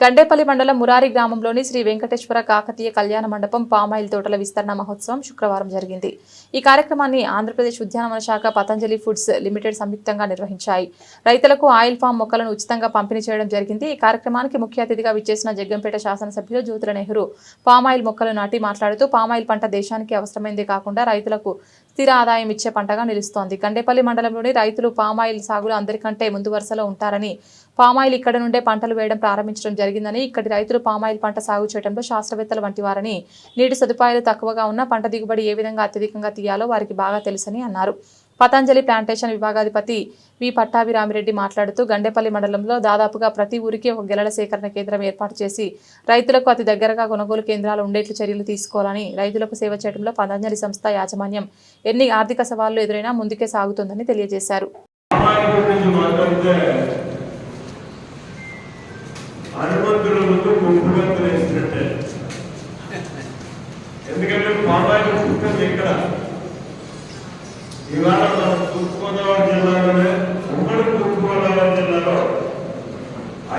గండేపల్లి మండలం మురారి గ్రామంలోని శ్రీ వెంకటేశ్వర కాకతీయ కళ్యాణ మండపం పామాయిల్ తోటల విస్తరణ మహోత్సవం శుక్రవారం జరిగింది. ఈ కార్యక్రమాన్ని ఆంధ్రప్రదేశ్ ఉద్యానవన శాఖ పతంజలి ఫుడ్స్ లిమిటెడ్ సంయుక్తంగా నిర్వహించాయి. రైతులకు ఆయిల్ ఫామ్ మొక్కలను ఉచితంగా పంపిణీ చేయడం జరిగింది. ఈ కార్యక్రమానికి ముఖ్య అతిథిగా విచ్చేసిన జగ్గంపేట శాసనసభ్యులు జ్యోతుల నెహ్రూ పామాయిల్ మొక్కలు నాటి మాట్లాడుతూ పామాయిల్ పంట దేశానికి అవసరమైందే కాకుండా రైతులకు స్థిర ఆదాయం ఇచ్చే పంటగా నిలుస్తోంది. కండేపల్లి మండలంలోని రైతులు పామాయిల్ సాగులో అందరికంటే ముందు వరుసలో ఉంటారని పామాయిల్ ఇక్కడ నుండే పంటలు వేయడం ప్రారంభించడం జరిగిందని ఇక్కడి రైతులు పామాయిల్ పంట సాగు చేయడంలో శాస్త్రవేత్తలు వంటి వారని నీటి సదుపాయాలు తక్కువగా ఉన్న పంట దిగుబడి ఏ విధంగా అత్యధికంగా తీయాలో వారికి బాగా తెలుసని అన్నారు. పతంజలి ప్లాంటేషన్ విభాగాధిపతి వి పట్టాభిరామిరెడ్డి మాట్లాడుతూ గండేపల్లి మండలంలో దాదాపుగా ప్రతి ఊరికి ఒక గెలల సేకరణ కేంద్రం ఏర్పాటు చేసి రైతులకు అతి దగ్గరగా కొనుగోలు కేంద్రాలు ఉండేట్లు చర్యలు తీసుకోవాలని రైతులకు సేవ చేయడంలో పతంజలి సంస్థ యాజమాన్యం ఎన్ని ఆర్థిక సవాళ్ళు ఎదురైనా ముందుకే సాగుతుందని తెలియజేశారు.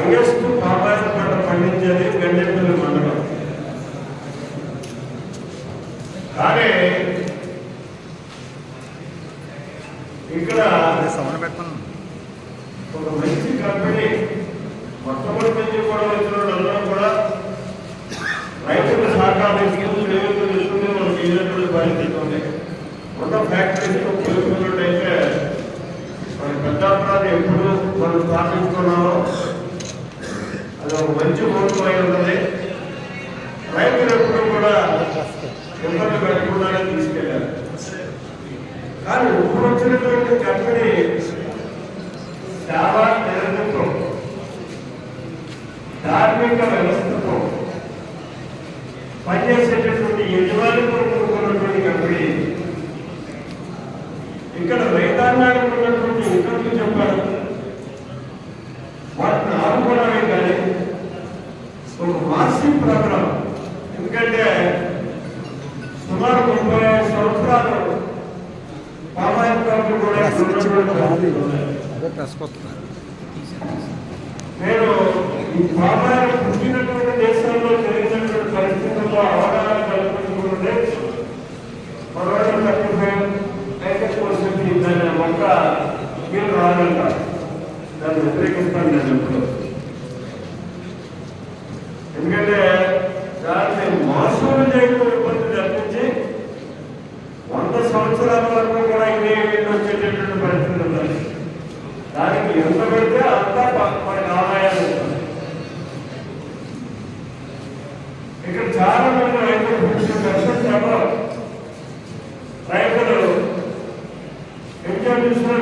హైయెస్ట్ పామాయిల్ పంట పండించేది గండెపల్లి మండలం. కానీ ఇక్కడ ఒక మంచి కంపెనీ మొట్టమొదటి నుంచి కూడా వచ్చిన వాళ్ళందరూ కూడా రైతుల సహకారం తీసుకుని రైతులు తీసుకుని మనం చేయనటువంటి పరిస్థితి ఉంది. ఉన్న ఫ్యాక్టరీస్ కోరుకున్నట్టయితే మన పెద్ద అపరాధం ఎప్పుడు మనం స్థాపించుకున్నాం ఒక మంచి మోసం అయి ఉన్నది. రైతులు ఎప్పుడు కూడా ఇబ్బంది పెట్టకుండానే తీసుకెళ్ళారు కానీ ఇప్పుడు వచ్చినటువంటి కంపెనీ చాలా నిరంతరం ధార్మిక వ్యవస్థతో పనిచేసేటటువంటి యజమాని కొరకు మాసిక్ ప్రోగ్రామ్ ఎందుకంటే సుమారు ముప్పై ఐదు సంవత్సరాలు పామాయిల్ కంపెనీ కూడా ఇక్కడ ఉన్నటువంటి అదే ప్రెస్ కొత్త నేను ఈ పామాయిల్ పుట్టినటువంటి దేశంలో జరిగినటువంటి పరిస్థితుల్లో అవగాహన కల్పించుకుంటే పొరపాటు తప్పిపోయి అయితే కోసి దాని మొక్క మీరు రాదంట దాన్ని వ్యతిరేకిస్తాను నేను ఎప్పుడు ఎందుకంటే దాన్ని మోసం చేయకుండా ఇబ్బంది తప్పించి వంద సంవత్సరాల వరకు కూడా ఇదే వచ్చేటటువంటి పరిస్థితి ఉన్నది. దానికి ఎంత పెడితే అంత మనకి ఆదాయాలు ఇక్కడ చాలా మంది రైతులు ఫిఫ్టీ పర్సెంట్ ఎవరు రైతులు ఇంటర్వ్యూస్లో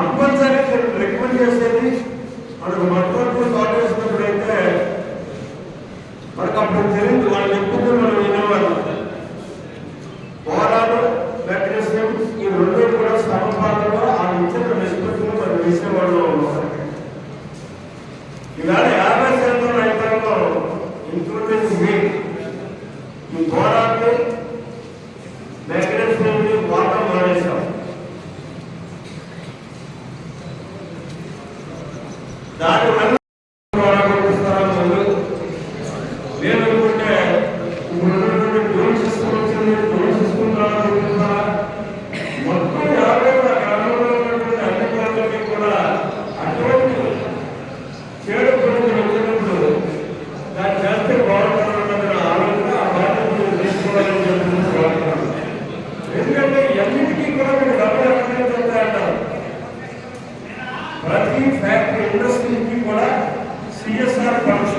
కంపల్సరీ రికమెండ్ చేసేది మనకు మొట్టమొదటి తోట వేసినప్పుడు అయితే మనకు అప్పుడు తెలియదు వాళ్ళు చెప్పుకుంటే మనం వినేవాళ్ళం. పోరాలు మెకానిజం ఈ రెండు కూడా సమపాలలో ఆ ఇచ్చిన నిష్పత్తిలో మనం వేసేవాళ్ళు ఉన్నాం ప్రతి ఫ్యాక్టరీ ఇండస్ట్రీకి కూడా సిఎస్ఆర్ ఫండ్స్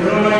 ఇరవై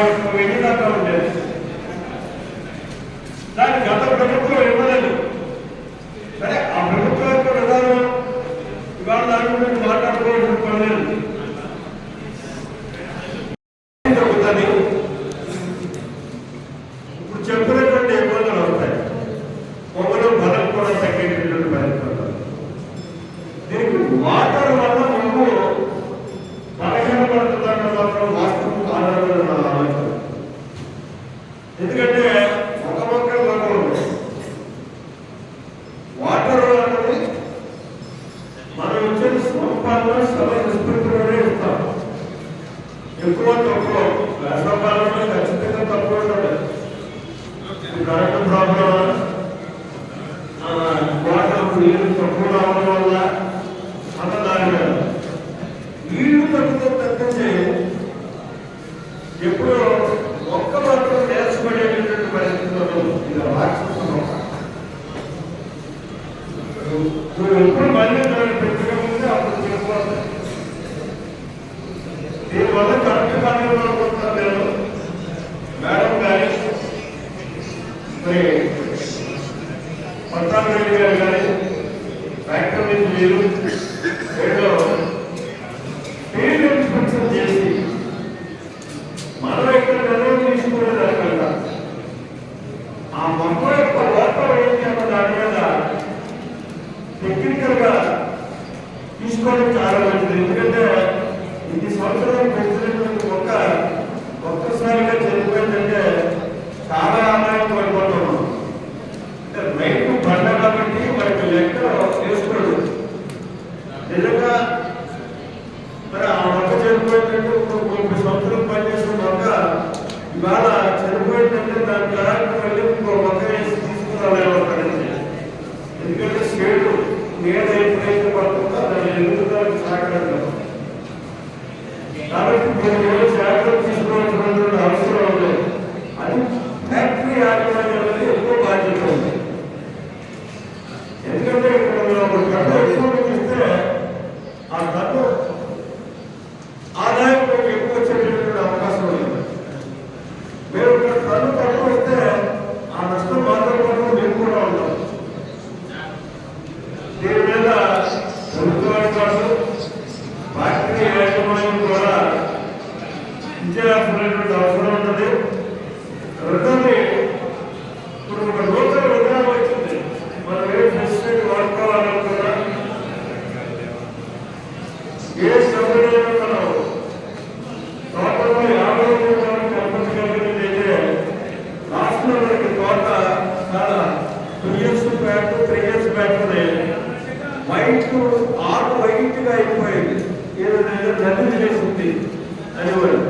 దీనివల్ల కరెక్ట్ కార్యక్రమాలు మీరు. చేసి మనం ఇక్కడ నిర్ణయం తీసుకోలేదు. ఎందుకంటే స్టేట్ నేను ఎప్పుడైతే పడుతుందో దాన్ని ఎదుగుదలకు సహకరించాను కాబట్టి విజయాల్సినటువంటి అవసరం ఉన్నది రెండోది ఇప్పుడు ఒక నూతన విధానం వచ్చింది. మనం ఏ ఫెసిలిటీ వాడుకోవాలనుకున్నా ఏ సమయంలో మనం తోటలో యాభై కంపెనీ కంపెనీ అయితే రాష్ట్రంలో తోట చాలా two years back three years back white ఆరు వైట్గా అయిపోయింది. ఏదో నన్ను చేసింది అనేవాడు